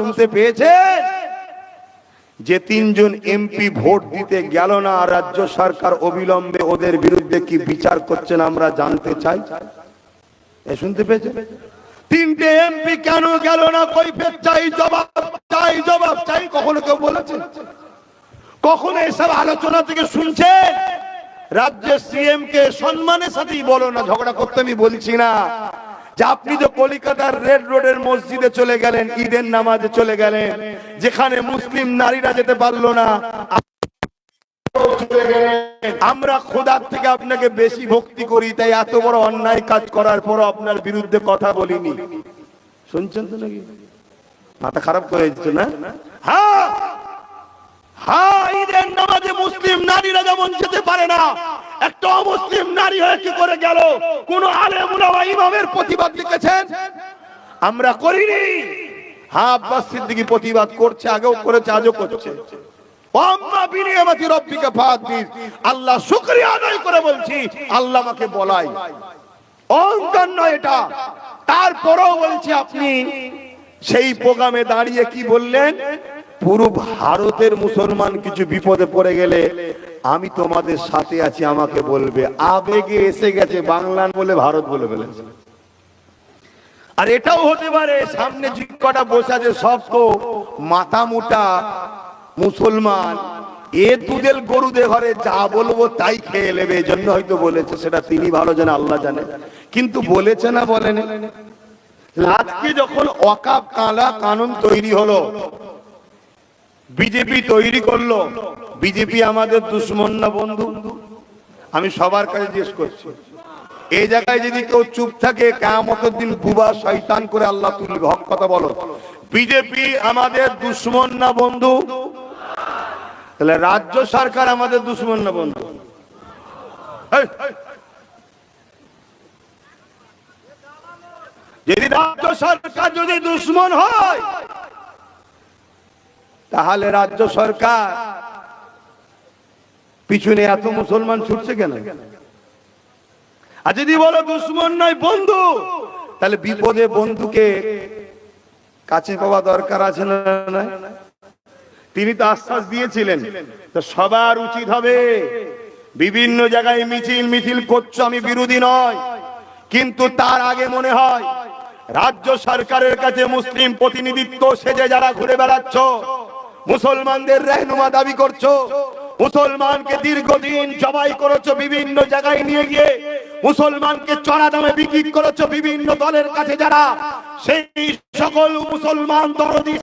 শুনতে পেয়েছেন? যে তিনজন এমপি ভোট দিতে গেল না, রাজ্য সরকার অবিলম্বে ওদের বিরুদ্ধে কি বিচার করছেন আমরা জানতে চাই? শুনতে পেয়েছেন? তিনটে এমপি কেন গেল না? কৈফের চাই, জবাব চাই জবাব চাই। কখনো কেউ বলেছে কখনো এসব আলোচনা থেকে শুনছে রাজ্যের সিএম কে সম্মানের সাথেই বলো না, ঝগড়া করতে আমি বলছি না। আপনি তো কলিকাতার রেড রোডের মসজিদে চলে গেলেন, ঈদের নামাজে চলে গেলেন, যেখানে মুসলিম নারীরা যেতে পারল না আমরা খোদার থেকে আপনাকে বেশি ভক্তি করি, তাই এত বড় অন্যায় কাজ করার পর আপনার বিরুদ্ধে কথা বলিনি। শুনছেন তো নাকি? মাথা খারাপ করে দিচ্ছে না? হ্যাঁ! হ্যাঁ ঈদের নামাজে মুসলিম নারীরা যেমন যেতে পারে না একটা অমুসলিম নারী হয়ে কি করে গেল? কোন আলেম ইমামের প্রতিবাদ লিখেছেন? আমরা করিনি। আপনি, সেই প্রোগ্রামে দাঁড়িয়ে কি বললেন? পুরো ভারতের মুসলমান কিছু বিপদে পড়ে গেলে আমি তোমাদের সাথে আছি, আমাকে বলবে। আবেগে এসে গেছে বাংলান বলে ভারত বলে ফেলেছে। আর এটাও হতে পারে, সামনে কটা বসে আছে, সব তো মাথা মোটা মুসলমান। এ দুধের গরুদের ঘরে যা বলব তাই খেয়ে নেবে জন্য হয়তো বলেছে, সেটা তিনি ভালো জানে, আল্লাহ জানে। কিন্তু বলেছে না বলেন। আজকে যখন অকাপ কালা কানুন তৈরি হলো, বিজেপি তৈরি করল বিজেপি আমাদের দুশ্মন না বন্ধু? আমি সবার কাছে জিজ্ঞেস করছি। এই জায়গায় যদি কেউ চুপ থাকে কেমতের দিন বুবা শয়তান করে আল্লাহ তুলবে হক কথা বলো। বিজেপি আমাদের দুশ্মন না বন্ধু? তাহলে রাজ্য সরকার আমাদের দুশ্মন না বন্ধু? যদি রাজ্য সরকার যদি দুশ্মন হয়, তাহলে রাজ্য সরকার পিছনে এত মুসলমান ছুটছে কেন আর যদি বলো দুশ্মন নয়, বন্ধু, তাহলে বিপদে বন্ধুকে কাছে পাওয়া দরকার আছে না? তিনি তো আশ্বাস দিয়েছিলেন তো সবার উচিত হবে বিভিন্ন জায়গায় মিছিল মিছিল করছ, আমি বিরোধী নয় কিন্তু তার আগে মনে হয়, রাজ্য সরকারের কাছে মুসলিম প্রতিনিধিত্ব সেজে যারা ঘুরে বেড়াচ্ছ, মুসলমানদের রেহনুমা দাবি করছ মুসলমানকে দীর্ঘদিন জবাই করেছ বিভিন্ন জায়গায় নিয়ে গিয়ে, মুসলমানকে চড়া দামে বিক্রি করেছ বিভিন্ন দলের কাছে যারা, সেই সকল মুসলমান দরদি